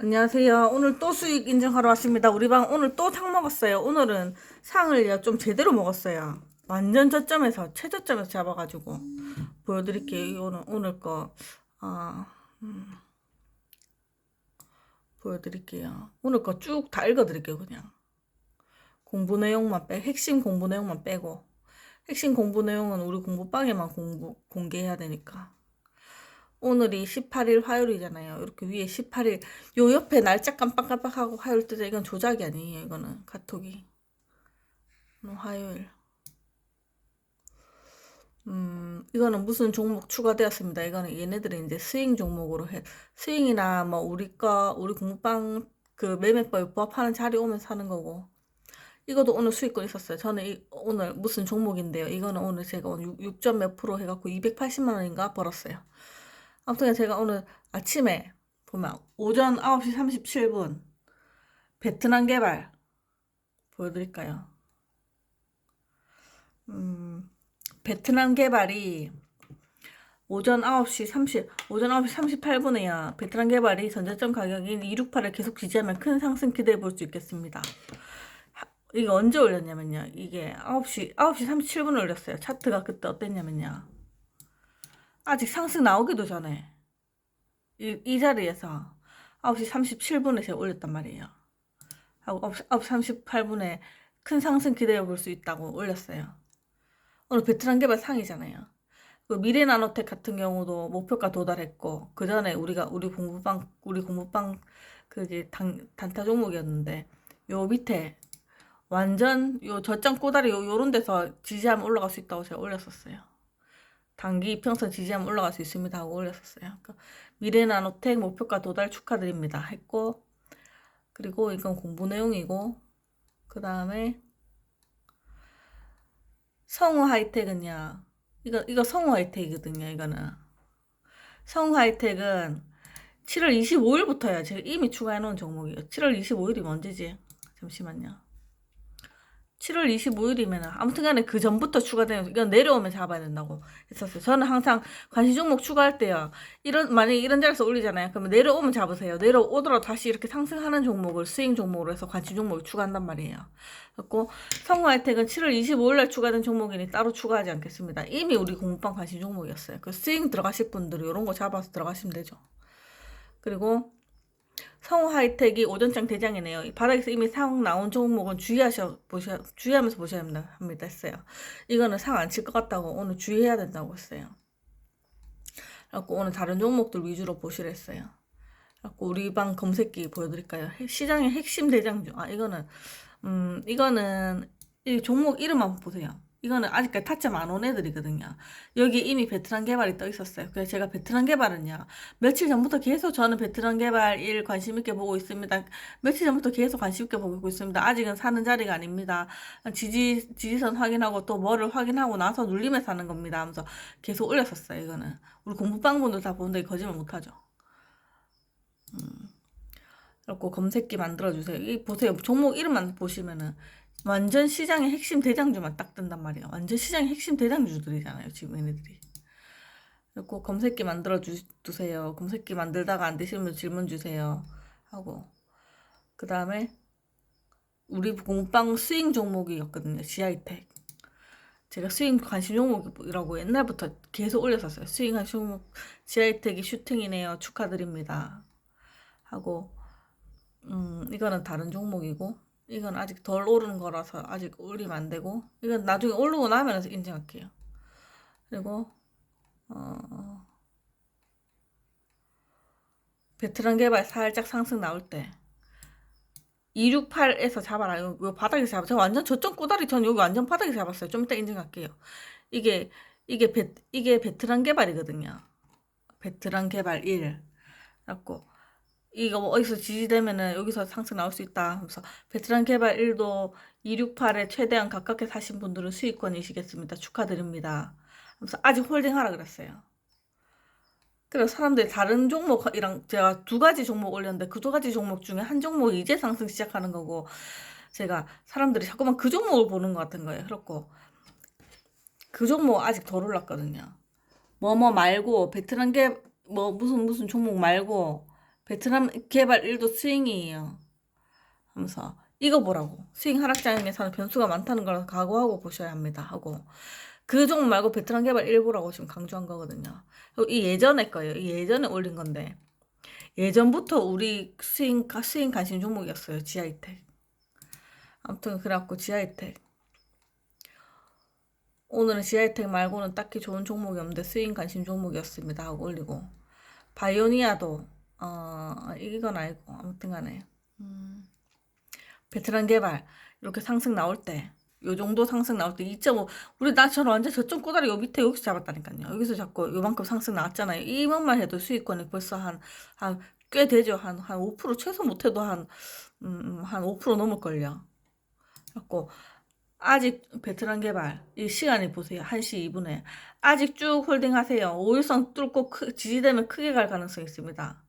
안녕하세요. 오늘 또 수익 인증하러 왔습니다. 우리 방 오늘 또 상 먹었어요. 오늘은 상을 좀 제대로 먹었어요. 완전 저점에서 최저점에서 잡아가지고 보여드릴게요. 이 오늘 오늘 거 아, 음, 보여드릴게요. 오늘 거 쭉 다 읽어드릴게요. 그냥 공부 내용만 빼 핵심 공부 내용만 빼고 핵심 공부 내용은 우리 공부방에만 공부 공개해야 되니까. 오늘이 18일 화요일이잖아요. 이렇게 위에 18일, 요 옆에 날짜 깜빡깜빡하고 화요일 뜨자. 이건 조작이 아니에요. 이거는 카톡이. 오늘 화요일. 음, 이거는 무슨 종목 추가되었습니다. 이거는 얘네들이 이제 스윙 종목으로 해. 스윙이나 뭐 우리 거, 우리 공부방 그 매매법에 부합하는 자리 오면 사는 거고. 이것도 오늘 수익권 있었어요. 저는 이, 오늘 무슨 종목인데요. 이거는 오늘 제가 오늘 6, 점몇 프로 해갖고 280만 원인가 벌었어요. 아무튼 제가 오늘 아침에 보면 오전 9시 37분 베트남 개발 보여드릴까요? 음, 베트남 개발이 오전 9시 30, 오전 9시 38분에야 베트남 개발이 전자점 가격인 268을 계속 지지하면 큰 상승 기대해 볼 수 있겠습니다. 하- 이게 언제 올렸냐면요. 이게 9시, 9시 37분에 올렸어요. 차트가 그때 어땠냐면요. 아직 상승 나오기도 전에 이, 이 자리에서 9시 37분에 제가 올렸단 말이에요. 하고 9시, 9시 38분에 큰 상승 기대해 볼 수 있다고 올렸어요. 오늘 베트남 개발 상이잖아요. 그 미래 나노텍 같은 경우도 목표가 도달했고 그 전에 우리가 우리 공부방 우리 공부방 그게 단, 단타 종목이었는데 요 밑에 완전 요 저점 꼬다리 요 요런 데서 지지하면 올라갈 수 있다고 제가 올렸었어요. 단기 이평선 지지하면 올라갈 수 있습니다 하고 올렸었어요. 그러니까 미래나노텍 목표가 도달 축하드립니다 했고 그리고 이건 공부 내용이고 그 다음에 성우 하이텍은요. 이거 이거 성우 하이텍이거든요. 이거는 성우 하이텍은 7월 25일부터야. 제가 이미 추가해 놓은 종목이에요. 7월 25일이 언제지? 잠시만요. 7월 25일이면 아무튼 간에 그 전부터 추가되면 이건 내려오면 잡아야 된다고 했었어요. 저는 항상 관심 종목 추가할 때요. 이런 만약에 이런 자리에서 올리잖아요. 그러면 내려오면 잡으세요. 내려오더라도 다시 이렇게 상승하는 종목을 스윙 종목으로 해서 관심 종목을 추가한단 말이에요. 그리고 성우하이텍은 7월 25일 날 추가된 종목이니 따로 추가하지 않겠습니다. 이미 우리 공부방 관심 종목이었어요. 그 스윙 들어가실 분들은 이런 거 잡아서 들어가시면 되죠. 그리고 성우 하이텍이 오전장 대장이네요. 이 바닥에서 이미 상 나온 종목은 주의하셔 보셔 주의하면서 보셔야 합니다. 합니다 했어요. 이거는 상 안 칠 것 같다고 오늘 주의해야 된다고 했어요. 그래갖고 오늘 다른 종목들 위주로 보시라 했어요. 그래갖고 우리 방 검색기 보여드릴까요? 핵- 시장의 핵심 대장주. 아 이거는 음 이거는 이 종목 이름만 보세요. 이거는 아직까지 타점 안 온 애들이거든요. 여기 이미 베트남 개발이 떠 있었어요. 그래서 제가 베트남 개발은요. 며칠 전부터 계속 저는 베트남 개발 일 관심 있게 보고 있습니다. 며칠 전부터 계속 관심 있게 보고 있습니다. 아직은 사는 자리가 아닙니다. 지지, 지지선 확인하고 또 뭐를 확인하고 나서 눌리면 사는 겁니다. 하면서 계속 올렸었어요. 이거는. 우리 공부방분들 다 보는데 거짓말 못하죠. 음. 그리고 검색기 만들어 주세요. 이 보세요. 종목 이름만 보시면은 완전 시장의 핵심 대장주만 딱 뜬단 말이에요. 완전 시장의 핵심 대장주들이잖아요. 지금 얘네들이. 그리고 검색기 만들어 주, 두세요. 검색기 만들다가 안 되시면 질문 주세요. 하고 그 다음에 우리 공빵 스윙 종목이었거든요. 지하이텍. 제가 스윙 관심 종목이라고 옛날부터 계속 올렸었어요. 스윙 관심 종목 지하이텍이 슈팅이네요. 축하드립니다. 하고 음 이거는 다른 종목이고 이건 아직 덜 오르는 거라서 아직 올리면 안 되고 이건 나중에 오르고 나면 인증할게요. 그리고 어, 베트남 개발 살짝 상승 나올 때 268에서 잡아라. 요, 요 바닥에서 잡아. 저 완전 저점 꼬다리 전 여기 완전 바닥에서 잡았어요. 좀 이따 인증할게요. 이게 이게 베 이게 베트남 개발이거든요. 베트남 개발 1. 그래갖고 이거 뭐 어디서 지지되면은 여기서 상승 나올 수 있다. 하면서 베트남 개발 1도 268에 최대한 가깝게 사신 분들은 수익권이시겠습니다. 축하드립니다. 하면서 아직 홀딩하라 그랬어요. 그래서 사람들이 다른 종목이랑 제가 두 가지 종목 올렸는데 그 두 가지 종목 중에 한 종목이 이제 상승 시작하는 거고 제가 사람들이 자꾸만 그 종목을 보는 것 같은 거예요. 그렇고 그 종목 아직 덜 올랐거든요. 뭐뭐 말고 베트남 개뭐 무슨 무슨 종목 말고 베트남 개발 1도 스윙이에요. 하면서 이거 보라고. 스윙 하락장에서는 변수가 많다는 걸 각오하고 보셔야 합니다. 하고 그 종목 말고 베트남 개발 1보라고 지금 강조한 거거든요. 이 예전에 거예요. 이 예전에 올린 건데 예전부터 우리 스윙 스윙 관심 종목이었어요. 지하이텍. 아무튼 그래갖고 지하이텍 오늘은 지하이텍 말고는 딱히 좋은 종목이 없는데 스윙 관심 종목이었습니다 하고 올리고 바이오니아도 어 이건 아니고 아무튼 간에. 음, 베트남 개발 이렇게 상승 나올 때 요 정도 상승 나올 때 2.5 우리 나처럼 완전 저점 꼬다리 요 밑에 여기서 잡았다니까요. 여기서 잡고 요만큼 상승 나왔잖아요. 이만만 해도 수익권이 벌써 한 한 꽤 되죠. 한 한 5% 최소 못해도 한 음, 한 5% 넘을걸요. 갖고 아직 베트남 개발 이 시간이 보세요. 1시 2분에. 아직 쭉 홀딩하세요. 5일선 뚫고 크, 지지되면 크게 갈 가능성이 있습니다.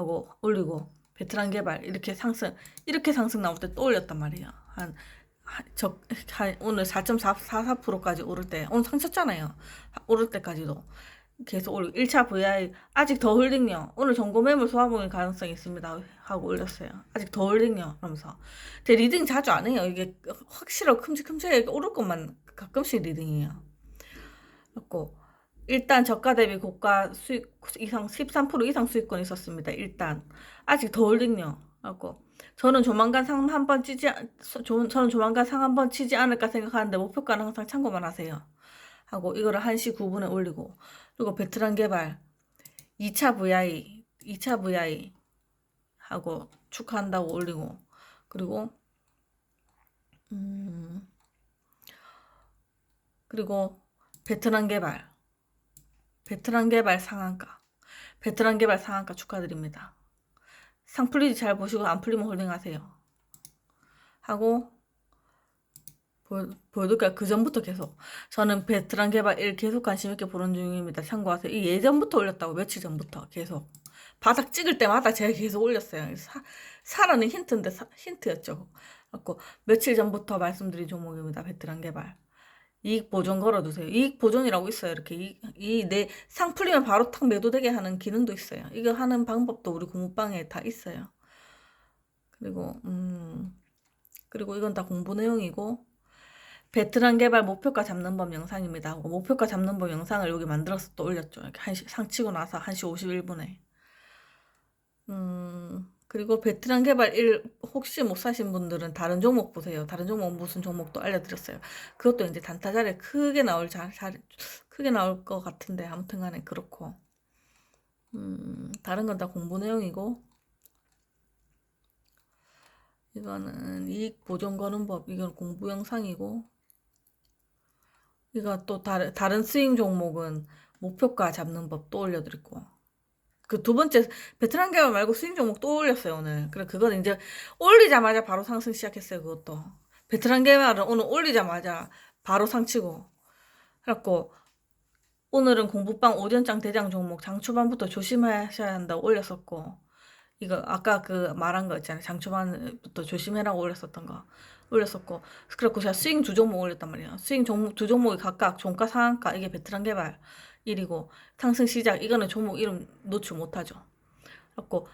하고 올리고 베트남 개발 이렇게 상승 이렇게 상승 나올 때 또 올렸단 말이에요. 한, 한 오늘 4.44%까지 오를 때 오늘 상쳤잖아요. 오를 때까지도 계속 올리고 1차 VI 아직 더 홀딩요. 오늘 정보 매물 소화봉일 가능성이 있습니다. 하고 올렸어요. 아직 더 홀딩요. 그러면서 제 리딩 자주 안 해요. 이게 확실하고 큼직큼직하게 오를 것만 가끔씩 리딩이에요. 그래고 일단 저가 대비 고가 수익 이상 13% 이상 수익권 있었습니다. 일단 아직 더 홀딩요. 그래고 저는 조만간 상 한 번 치지 저는 조만간 상 한 번 치지 않을까 생각하는데 목표가는 항상 참고만 하세요. 하고 이거를 1시 9분에 올리고 그리고 베트남 개발 2차 VI 2차 VI 하고 축하한다고 올리고 그리고 음 그리고 베트남 개발 베트남 개발 상한가 베트남 개발 상한가 축하드립니다. 상 풀리지 잘 보시고 안 풀리면 홀딩 하세요. 하고 보여드릴까요? 그 전부터 계속. 저는 베트남 개발 1 계속 관심있게 보는 중입니다. 참고하세요. 이 예전부터 올렸다고, 며칠 전부터 계속. 바닥 찍을 때마다 제가 계속 올렸어요. 사, 사라는 힌트인데, 사, 힌트였죠. 그고 며칠 전부터 말씀드린 종목입니다. 베트남 개발. 이익 보존 걸어두세요. 이익 보존이라고 있어요. 이렇게 이내 상 풀리면 바로 탁 매도되게 하는 기능도 있어요. 이거 하는 방법도 우리 공부방에 다 있어요. 그리고 음 그리고 이건 다 공부 내용이고 베트남 개발 목표가 잡는 법 영상입니다. 목표가 잡는 법 영상을 여기 만들어서 또 올렸죠. 이렇게 한시 상 치고 나서 1시 51분에. 음, 그리고 베트남 개발 1 혹시 못 사신 분들은 다른 종목 보세요. 다른 종목 무슨 종목도 알려드렸어요. 그것도 이제 단타 자리에 크게 나올 자, 자 크게 나올 것 같은데 아무튼 간에 그렇고. 음, 다른 건 다 공부 내용이고 이거는 이익 보존 거는 법 이건 공부 영상이고 이거 또 다른 다른 스윙 종목은 목표가 잡는 법 또 올려드리고 그 두 번째 베트남 개발 말고 스윙 종목 또 올렸어요 오늘. 그래 그건 이제 올리자마자 바로 상승 시작했어요 그것도. 베트남 개발은 오늘 올리자마자 바로 상치고. 그래갖고 오늘은 공부방 오전장 대장 종목 장 초반부터 조심하셔야 한다고 올렸었고 이거 아까 그 말한 거 있잖아요 장 초반부터 조심해라고 올렸었던 거 올렸었고 그래갖고 제가 스윙 두 종목 올렸단 말이에요. 스윙 종목 두 종목이 각각 종가 상한가 이게 베트남 개발 1이고 상승 시작 이거는 종목 이름 노출 못하죠. 그래갖고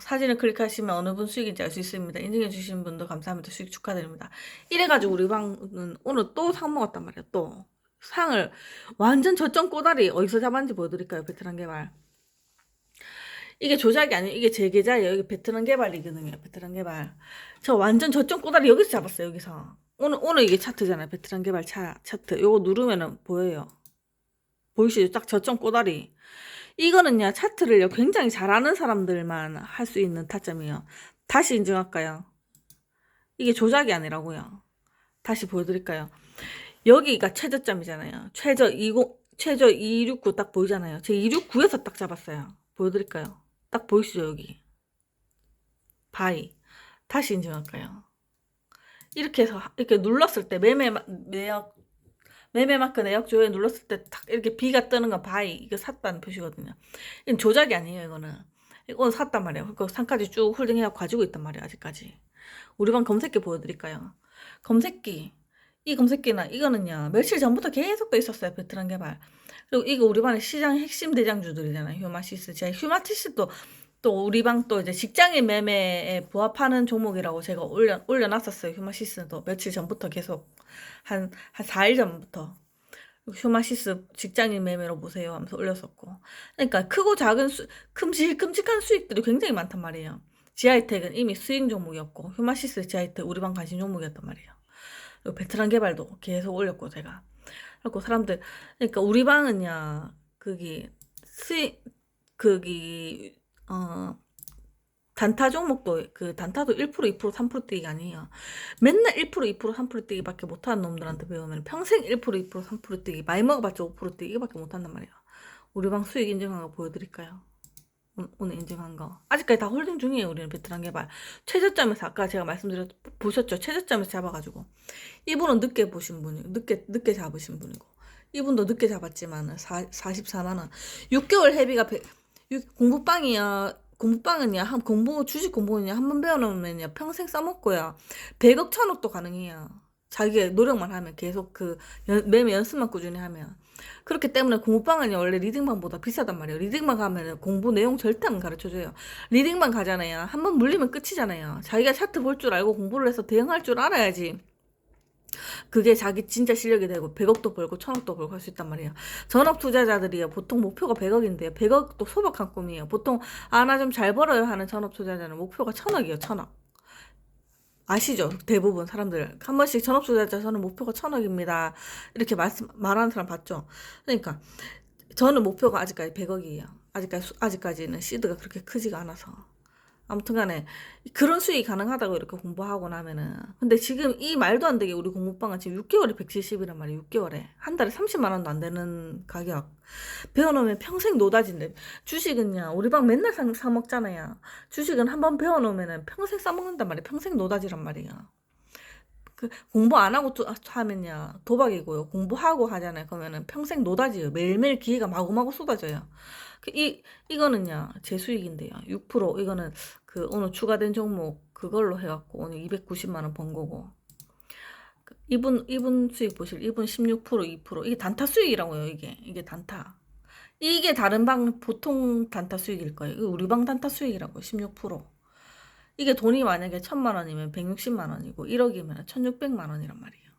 사진을 클릭하시면 어느 분 수익인지 알 수 있습니다. 인증해 주신 분도 감사합니다. 수익 축하드립니다. 이래가지고 우리 방은 오늘 또 상 먹었단 말이에요. 또 상을 완전 저점 꼬다리 어디서 잡았는지 보여드릴까요? 베트남 개발. 이게 조작이 아니에요. 이게 제 계좌예요. 여기 베트남 개발 리그능이에요. 베트남 개발. 저 완전 저점 꼬다리 여기서 잡았어요. 여기서. 오늘 오늘 이게 차트잖아요. 베트남 개발 차 차트. 요거 누르면은 보여요. 보이시죠? 딱 저점 꼬다리. 이거는요 차트를요 굉장히 잘하는 사람들만 할 수 있는 타점이에요. 다시 인증할까요? 이게 조작이 아니라고요. 다시 보여드릴까요? 여기가 최저점이잖아요. 최저 20 최저 269 딱 보이잖아요. 제 269에서 딱 잡았어요. 보여드릴까요? 딱 보이시죠 여기 바이 다시 인증할까요 이렇게 해서 이렇게 눌렀을 때 매매 매역 매매 마크 내역 조회 눌렀을 때 딱 이렇게 B가 뜨는 건 바이. 이거 샀다는 표시거든요. 이건 조작이 아니에요 이거는. 이건 샀단 말이에요. 그 상까지 쭉 홀딩해서 가지고 있단 말이에요 아직까지. 우리 방 검색기 보여드릴까요? 검색기. 이 검색기나 이거는요 며칠 전부터 계속 또 있었어요 베트남 개발. 그리고 이거 우리 반의 시장 핵심 대장주들이잖아요. 휴마시스. 제가 휴마티스도 또 우리 방 또 이제 직장인 매매에 부합하는 종목이라고 제가 올려 올려놨었어요. 휴마시스도 며칠 전부터 계속 한한 4일 전부터 휴마시스 직장인 매매로 보세요 하면서 올렸었고 그러니까 크고 작은 수, 큼직 큼직한 수익들이 굉장히 많단 말이에요. 지하이텍은 이미 수익 종목이었고 휴마시스 지하이텍 우리 방 관심 종목이었단 말이에요. 그리고 베트남 개발도 계속 올렸고 제가 그리고 사람들 그러니까 우리 방은야 거기 수익 거기 어 단타 종목도 그 단타도 1% 2% 3% 뛰기 아니에요. 맨날 1% 2% 3% 뛰기밖에 못하는 놈들한테 배우면 평생 1% 2% 3% 뛰기 많이 먹어봤자 5% 뛰기밖에 못한단 말이에요. 우리 방 수익 인증한 거 보여드릴까요? 오- 오늘 인증한 거 아직까지 다 홀딩 중이에요 우리는 베트남 개발 최저점에서 아까 제가 말씀드렸 보셨죠 최저점에서 잡아가지고 이분은 늦게 보신 분이 늦게 늦게 잡으신 분이고 이분도 늦게 잡았지만은 44만 원 6개월 회비가 공부빵이야 공부빵은요 한 공부 주식 공부는요 한번 배워놓으면요 평생 써먹고요 100억 천억도 가능해요 자기 노력만 하면 계속 그 연- 매매 연습만 꾸준히 하면. 그렇기 때문에 공부방은요 원래 리딩방보다 비싸단 말이에요 리딩방 가면은 공부 내용 절대 안 가르쳐줘요. 리딩방 가잖아요. 한 번 물리면 끝이잖아요. 자기가 차트 볼 줄 알고 공부를 해서 대응할 줄 알아야지 그게 자기 진짜 실력이 되고 100억도 벌고 1000억도 벌고 할 수 있단 말이에요. 전업 투자자들이요. 보통 목표가 100억인데요. 100억도 소박한 꿈이에요. 보통 아 나 좀 잘 벌어요 하는 전업 투자자는 목표가 1000억이에요. 1000억. 아시죠? 대부분 사람들 한 번씩 전업 투자자 저는 목표가 1000억입니다. 이렇게 말씀 말하는 사람 봤죠? 그러니까 저는 목표가 아직까지 100억이에요. 아직까지 수- 아직까지는 시드가 그렇게 크지가 않아서. 아무튼 간에 그런 수익이 가능하다고 이렇게 공부하고 나면은. 근데 지금 이 말도 안 되게 우리 공부방은 지금 6개월에 170이란 말이에요 6개월에. 한 달에 30만 원도 안 되는 가격. 배워놓으면 평생 노다진데. 주식은요 우리 방 맨날 사, 사 먹잖아요. 주식은 한 번 배워놓으면은 평생 싸먹는단 말이에요. 평생 노다지란 말이에요. 그 공부 안 하고 또 하면요 도박이고요. 공부하고 하잖아요. 그러면은 평생 노다지예요. 매일매일 기회가 마구마구 쏟아져요. 그 이 이거는요 제 수익인데요. 6% 이거는 그 오늘 추가된 종목 그걸로 해갖고 오늘 290만 원 번 거고. 그 이분 이분 수익 보실 이분 16% 2% 이게 단타 수익이라고요 이게. 이게 단타. 이게 다른 방 보통 단타 수익일 거예요. 이거 우리 방 단타 수익이라고 16% 이게 돈이 만약에 천만 원이면 160만 원이고 1억이면 1600만 원이란 말이에요.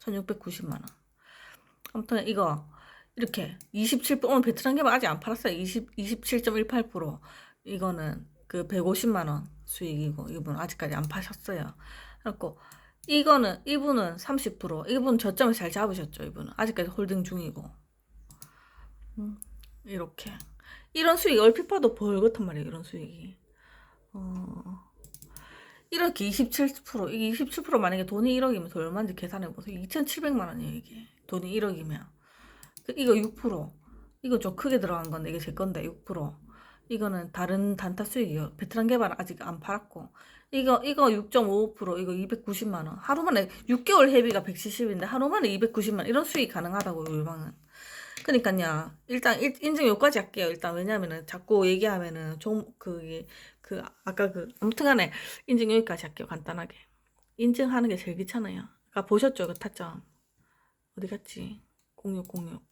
1690만 원. 아무튼 이거 이렇게 27 오늘 베트남 개발 아직 안 팔았어요. 20, 27.18% 이거는 그 150만 원 수익이고 이분 아직까지 안 파셨어요. 그래갖고 이거는 이분은 30% 이분 저점을 잘 잡으셨죠 이분은. 아직까지 홀딩 중이고. 음, 이렇게. 이런 수익 얼핏 봐도 벌겋단 말이에요 이런 수익이. 어, 이렇게 27% 이게 27% 만약에 돈이 1억이면 돈 얼마인지 계산해 보세요. 2,700만 원이에요 이게. 돈이 1억이면. 그 이거 6% 이거 좀 크게 들어간 건데 이게 제 건데 6% 이거는 다른 단타 수익이요. 베트남 개발 아직 안 팔았고. 이거 이거 6.55% 이거 290만 원. 하루 만에 6개월 회비가 170인데 하루 만에 290만 원. 이런 수익 가능하다고요 울방은. 그러니까요. 일단 일- 인증 여기까지 할게요. 일단 왜냐면은 자꾸 얘기하면은 좀 그게 그 아까 그 아무튼간에 인증 여기까지 할게요 간단하게. 인증하는 게 제일 귀찮아요. 아까 보셨죠? 그 타점. 어디 갔지? 0606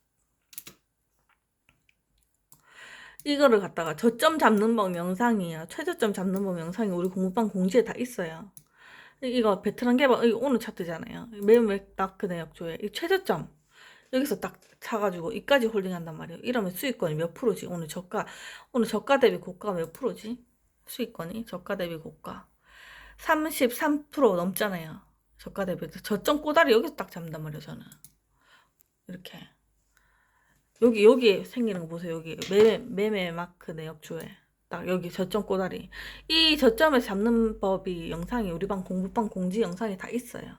이거를 갖다가 저점 잡는 법 영상이야. 최저점 잡는 법 영상이 우리 공부방 공지에 다 있어요. 이- 이거 베트남 개발 이거 오늘 차트잖아요. 매매 다크 내역조에 이 최저점 여기서 딱 사가지고 이까지 홀딩한단 말이에요. 이러면 수익권이 몇 프로지? 오늘 저가 오늘 저가 대비 고가 몇 프로지? 수익권이 저가 대비 고가 33% 넘잖아요. 저가 대비 저점 꼬다리 여기서 딱 잡는단 말이에요. 저는 이렇게. 여기 여기 생기는 거 보세요. 여기 매매 매매 마크 내역조에 딱 여기 저점 꼬다리 이 저점을 잡는 법이 영상이 우리 방 공부방 공지 영상이 다 있어요.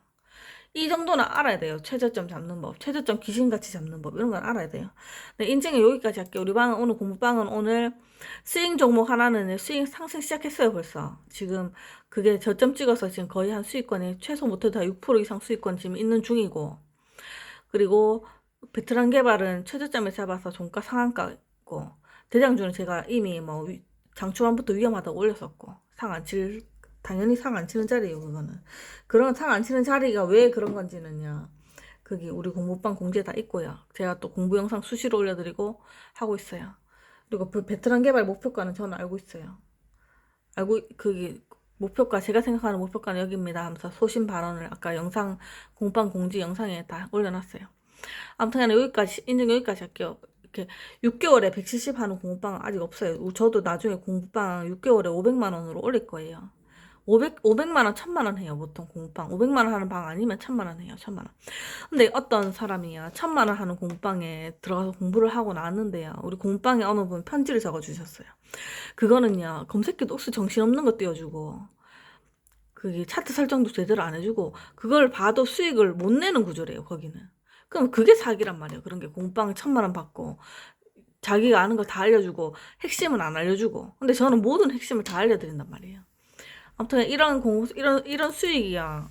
이 정도는 알아야 돼요. 최저점 잡는 법, 최저점 귀신같이 잡는 법 이런 건 알아야 돼요. 네, 인증은 여기까지 할게요. 우리 방은 오늘 공부방은 오늘 스윙 종목 하나는 스윙 상승 시작했어요 벌써. 지금 그게 저점 찍어서 지금 거의 한 수익권이 최소 못해도 다 6% 이상 수익권 지금 있는 중이고 그리고 베트남 개발은 최저점을 잡아서 종가 상한가고 대장주는 제가 이미 뭐 위- 장초반부터 위험하다고 올렸었고 상 안 칠 당연히 상 안 치는 자리예요 그거는. 그런 상 안 치는 자리가 왜 그런 건지는요 거기 우리 공부방 공지에 다 있고요. 제가 또 공부 영상 수시로 올려드리고 하고 있어요. 그리고 그 베트남 개발 목표가는 저는 알고 있어요. 알고 그게 목표가 제가 생각하는 목표가는 여기입니다 하면서 소신 발언을 아까 영상 공방 공지 영상에 다 올려놨어요. 아무튼 여기까지 인증 여기까지 할게요. 이렇게 6개월에 170 하는 공부방 아직 없어요. 저도 나중에 공부방 6개월에 500만 원으로 올릴 거예요. 500, 500만 원, 1000만 원 해요, 보통 공부방. 500만 원 하는 방 아니면 1000만 원 해요, 1000만 원. 근데 어떤 사람이야, 1000만 원 하는 공부방에 들어가서 공부를 하고 나왔는데요. 우리 공부방에 어느 분 편지를 적어 주셨어요. 그거는요, 검색기도 혹시 정신없는 거 띄워주고, 그게 차트 설정도 제대로 안 해주고, 그걸 봐도 수익을 못 내는 구조래요, 거기는. 그럼 그게 사기란 말이에요. 그런 게 공부방 1000만 원 받고, 자기가 아는 거다 알려주고, 핵심은 안 알려주고. 근데 저는 모든 핵심을 다 알려드린단 말이에요. 아무튼 이런 공 이런 이런 수익이야.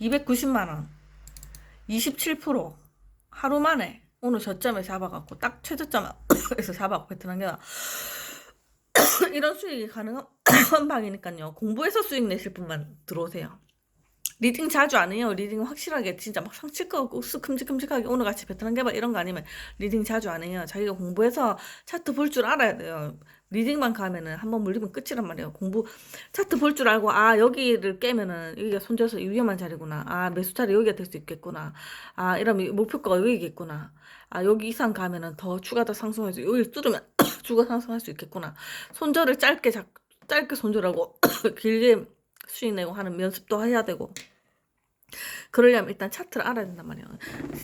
290만 원. 27% 하루 만에 오늘 저점에 잡아갖고 딱 최저점에서 잡아갖고 베트남 게 이런 수익이 가능한 방이니까요. 공부해서 수익 내실 분만 들어오세요. 리딩 자주 안 해요. 리딩 확실하게 진짜 막 없고 쓱 큼직큼직하게 오늘 같이 베트남 개발 이런 거 아니면 리딩 자주 안 해요. 자기가 공부해서 차트 볼 줄 알아야 돼요. 리딩만 가면은 한번 물리면 끝이란 말이에요. 공부 차트 볼 줄 알고 아 여기를 깨면은 여기가 손절서 위험한 자리구나. 아 매수 자리 여기가 될 수 있겠구나. 아 이러면 목표가가 여기겠구나. 아 여기 이상 가면은 더 추가 더 상승해서 여기 뚫으면 추가 상승할 수 있겠구나. 손절을 짧게 잡 짧게 손절하고 길게 수익 내고 하는 연습도 해야 되고 그러려면 일단 차트를 알아야 된단 말이에요.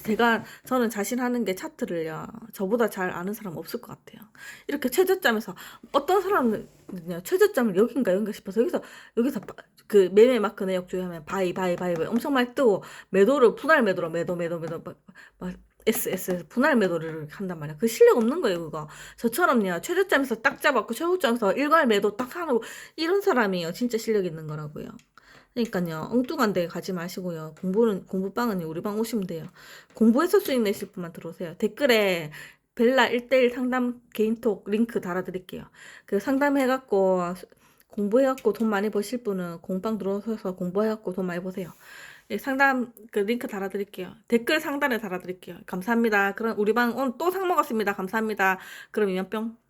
제가 저는 자신하는 게 차트를요. 저보다 잘 아는 사람 없을 것 같아요. 이렇게 최저점에서 어떤 사람은요 최저점을 여긴가 여긴가 싶어서 여기서 여기서 바- 그 매매 마크 내역 조회하면 바이 바이 바이 바이 엄청 많이 뜨고 매도를 분할 매도로 매도 매도 매도 막, 막 S S S 분할 매도를 한단 말이야. 그 실력 없는 거예요 그거. 저처럼요 최저점에서 딱 잡았고 최고점에서 일괄 매도 딱 하고 이런 사람이요 진짜 실력 있는 거라고요. 그러니까요. 엉뚱한 데 가지 마시고요. 공부는 공부방은 우리 방 오시면 돼요. 공부해서 수익 내실 분만 들어오세요. 댓글에 벨라 1대1 상담 개인톡 링크 달아드릴게요. 그 상담해갖고 공부해갖고 돈 많이 버실 분은 공방 들어오셔서 공부해갖고 돈 많이 버세요. 예, 상담 그 링크 달아드릴게요. 댓글 상단에 달아드릴게요. 감사합니다. 그럼 우리 방 오늘 또 상 먹었습니다. 감사합니다. 그럼 뿅